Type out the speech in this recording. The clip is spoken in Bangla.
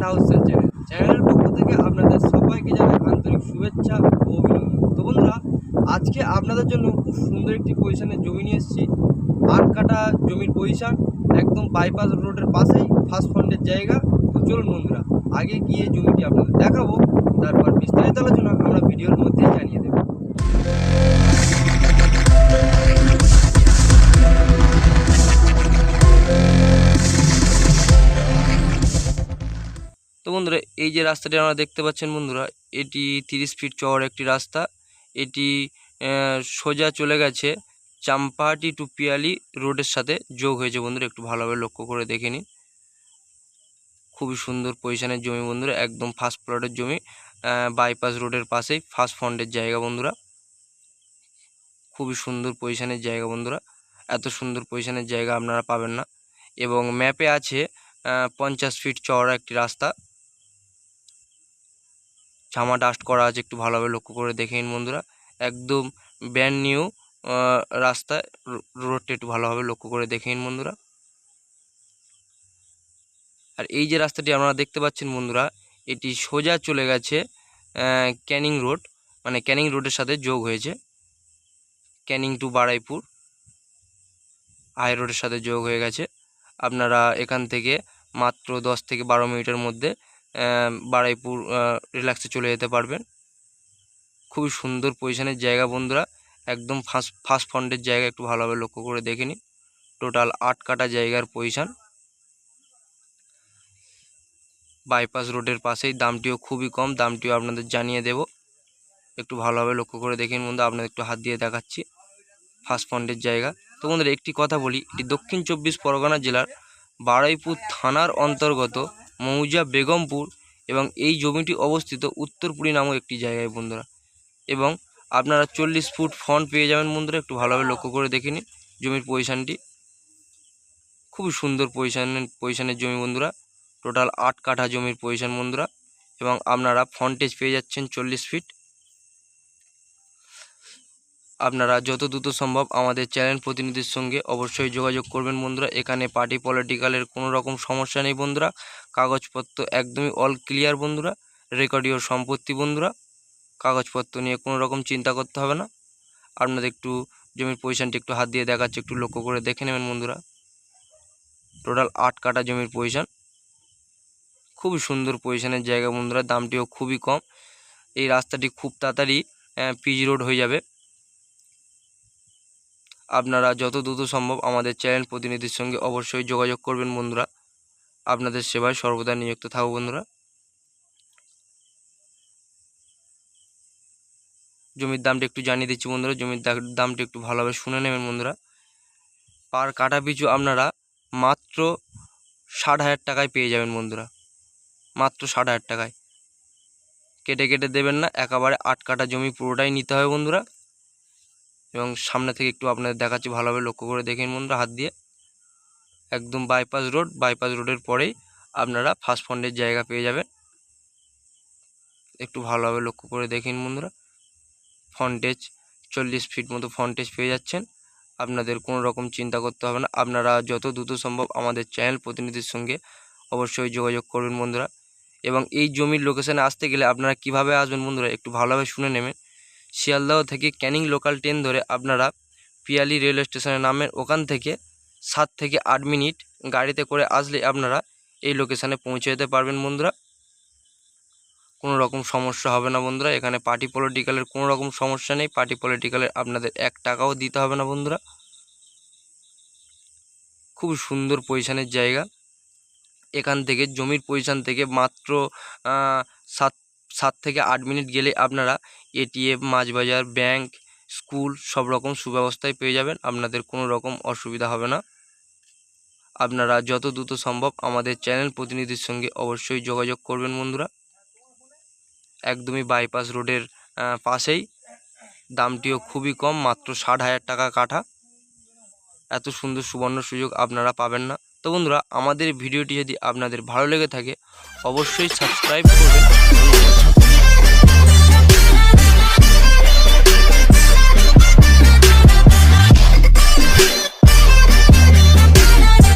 ল্যান্ড হাউসের চ্যানেল চ্যানেলের পক্ষ থেকে আপনাদের সবাইকে জানাই আন্তরিক শুভেচ্ছা ও তো বন্ধুরা, আজকে আপনাদের জন্য খুব সুন্দর একটি পজিশানে জমি নিয়ে এসেছি। আট কাটা জমির পজিশন একদম বাইপাস রোডের পাশেই ফার্স্ট ফন্ডের জায়গা। তো চলুন বন্ধুরা, আগে গিয়ে জমিটি আপনাদের দেখাবো, তারপর বিস্তারিত আলোচনা আমরা ভিডিওর মধ্যেই জানিয়ে এই যে রাস্তাটি আমরা দেখতে পাচ্ছেন বন্ধুরা, এটি তিরিশ ফিট চওড়া একটি রাস্তা। এটি সোজা চলে গেছে চাম্পাহাটি টু পিয়ালি রোডের সাথে যোগ হয়েছে বন্ধুরা, একটু ভালোভাবে লক্ষ্য করে দেখে নিন। খুবই সুন্দর পজিশনের জমি বন্ধুরা, একদম ফার্স্ট প্লটের জমি বাইপাস রোডের পাশেই ফার্স্ট ফন্ডের জায়গা বন্ধুরা। খুবই সুন্দর পজিশনের জায়গা বন্ধুরা, এত সুন্দর পজিশনের জায়গা আপনারা পাবেন না। এবং ম্যাপে আছে পঞ্চাশ ফিট চওড়া একটি রাস্তা। জামা ডাস্ট করা আছে, একটু ভালোভাবে লক্ষ্য করে দেখে নিন বন্ধুরা। একদম ব্যান্ড নিউ রাস্তায় রোডটা একটু ভালোভাবে লক্ষ্য করে দেখে নিন বন্ধুরা। আর এই যে রাস্তাটি আপনারা দেখতে পাচ্ছেন বন্ধুরা, এটি সোজা চলে গেছে ক্যানিং রোড মানে ক্যানিং রোডের সাথে যোগ হয়েছে। ক্যানিং টু বারাইপুর হাই রোডের সাথে যোগ হয়ে গেছে। আপনারা এখান থেকে মাত্র দশ থেকে বারো মিনিটের মধ্যে বারাইপুর রিল্যাক্সে চলে যেতে পারবেন। খুবই সুন্দর পজিশনের জায়গা বন্ধুরা। একদম ফার্স্ট ফার্স্ট ফন্ডের জায়গা একটু ভালোভাবে লক্ষ্য করে দেখে নিন। টোটাল আট কাটা জায়গার পজিশান বাইপাস রোডের পাশেই দামটিও খুবই কম, দামটিও আপনাদের জানিয়ে দেব। একটু ভালোভাবে লক্ষ্য করে দেখেন বন্ধু আপনাদের একটু হাত দিয়ে দেখাচ্ছি। ফার্স্ট ফন্ডের জায়গা। তো বন্ধুরা, একটি কথা বলি, এটি দক্ষিণ চব্বিশ পরগনা জেলার বারুইপুর থানার অন্তর্গত মৌজা বেগমপুর এবং এই জমিটি অবস্থিত উত্তরপুরী নামক একটি জায়গায় বন্ধুরা। এবং আপনারা চল্লিশ ফুট ফন্ট পেয়ে যাবেন বন্ধুরা, একটু ভালোভাবে লক্ষ্য করে দেখে নিন জমির পজিশানটি খুবই সুন্দর পজিশানের পজিশানের জমি বন্ধুরা টোটাল আট কাঠা জমির পজিশন বন্ধুরা, এবং আপনারা ফন্টেজ পেয়ে যাচ্ছেন চল্লিশ ফিট আপনারা যত দ্রুত সম্ভব আমাদের চ্যানেল প্রতিনিধির সঙ্গে অবশ্যই যোগাযোগ করবেন বন্ধুরা, এখানে পার্টি পলিটিক্যালের কোনো রকম সমস্যা নেই বন্ধুরা। কাগজপত্র একদমই অল ক্লিয়ার বন্ধুরা রেকর্ডীয় সম্পত্তি বন্ধুরা, কাগজপত্র নিয়ে কোনো রকম চিন্তা করতে হবে না। আপনাদের একটু জমির পজিশনটি একটু হাত দিয়ে দেখাচ্ছে, একটু লক্ষ্য করে দেখে নেবেন বন্ধুরা। টোটাল আট কাটা জমির পজিশন খুবই সুন্দর পজিশনের জায়গা বন্ধুরা, দামটিও খুবই কম। এই রাস্তাটি খুব তাড়াতাড়ি পিচ রোড হয়ে যাবে। আপনারা যত দ্রুত সম্ভব আমাদের চ্যানেল প্রতিনিধির সঙ্গে অবশ্যই যোগাযোগ করবেন বন্ধুরা। আপনাদের সেবায় সর্বদা নিযুক্ত থাকব বন্ধুরা। জমির দামটা একটু জানিয়ে দিচ্ছি বন্ধুরা, জমির দামটা একটু ভালোভাবে শুনে নেবেন বন্ধুরা। পার কাটা পিছু আপনারা মাত্র ষাট হাজার টাকায় পেয়ে যাবেন বন্ধুরা। মাত্র ষাট হাজার টাকায়। কেটে কেটে দেবেন না, একেবারে আট কাঠা জমি পুরোটাই নিতে হবে বন্ধুরা। এবং সামনে থেকে একটু আপনাদের দেখাচ্ছি, ভালোভাবে লক্ষ্য করে দেখেন বন্ধুরা, হাত দিয়ে। একদম বাইপাস রোড বাইপাস রোডের পরেই আপনারা ফার্স্ট ফন্ডের জায়গা পেয়ে যাবেন। একটু ভালোভাবে লক্ষ্য করে দেখেন বন্ধুরা ফন্টেজ চল্লিশ ফিট মতো ফন্টেজ পেয়ে যাচ্ছেন। আপনাদের কোনো রকম চিন্তা করতে হবে না। আপনারা যত দ্রুত সম্ভব আমাদের চ্যানেল প্রতিনিধির সঙ্গে অবশ্যই যোগাযোগ করবেন বন্ধুরা। এবং এই জমির লোকেশানে আসতে গেলে আপনারা কীভাবে আসবেন বন্ধুরা, একটু ভালোভাবে শুনে নেবেন। শিয়ালদহ থেকে ক্যানিং লোকাল ট্রেন ধরে আপনারা পিয়ালি রেলওয়ে স্টেশনে নামেন। ওখান থেকে সাত থেকে আট মিনিট গাড়িতে করে আসলে আপনারা এই লোকেশানে পৌঁছে যেতে পারবেন বন্ধুরা। কোনো রকম সমস্যা হবে না বন্ধুরা, এখানে পার্টি পলিটিক্যালের কোনো রকম সমস্যা নেই পার্টি পলিটিক্যালের আপনাদের এক টাকাও দিতে হবে না বন্ধুরা। খুব সুন্দর পজিশনের জায়গা। এখান থেকে জমির পজিশন থেকে মাত্র সাত সাত থেকে আট মিনিট গেলে আপনারা এটিএম মাছবাজার ব্যাংক স্কুল সব রকম সুব্যবস্থাই পেয়ে যাবেন, আপনাদের কোনো রকম অসুবিধা হবে না। আপনারা যত দ্রুত সম্ভব আমাদের চ্যানেল প্রতিনিধির সঙ্গে অবশ্যই যোগাযোগ করবেন বন্ধুরা। একদমই বাইপাস রোডের পাশেই। দামটিও খুবই কম, মাত্র ষাট হাজার টাকা কাঠা। এত সুন্দর সুবর্ণ সুযোগ আপনারা পাবেন না। তো বন্ধুরা, আমাদের ভিডিওটি যদি আপনাদের ভালো লেগে থাকে, অবশ্যই সাবস্ক্রাইব করবেন।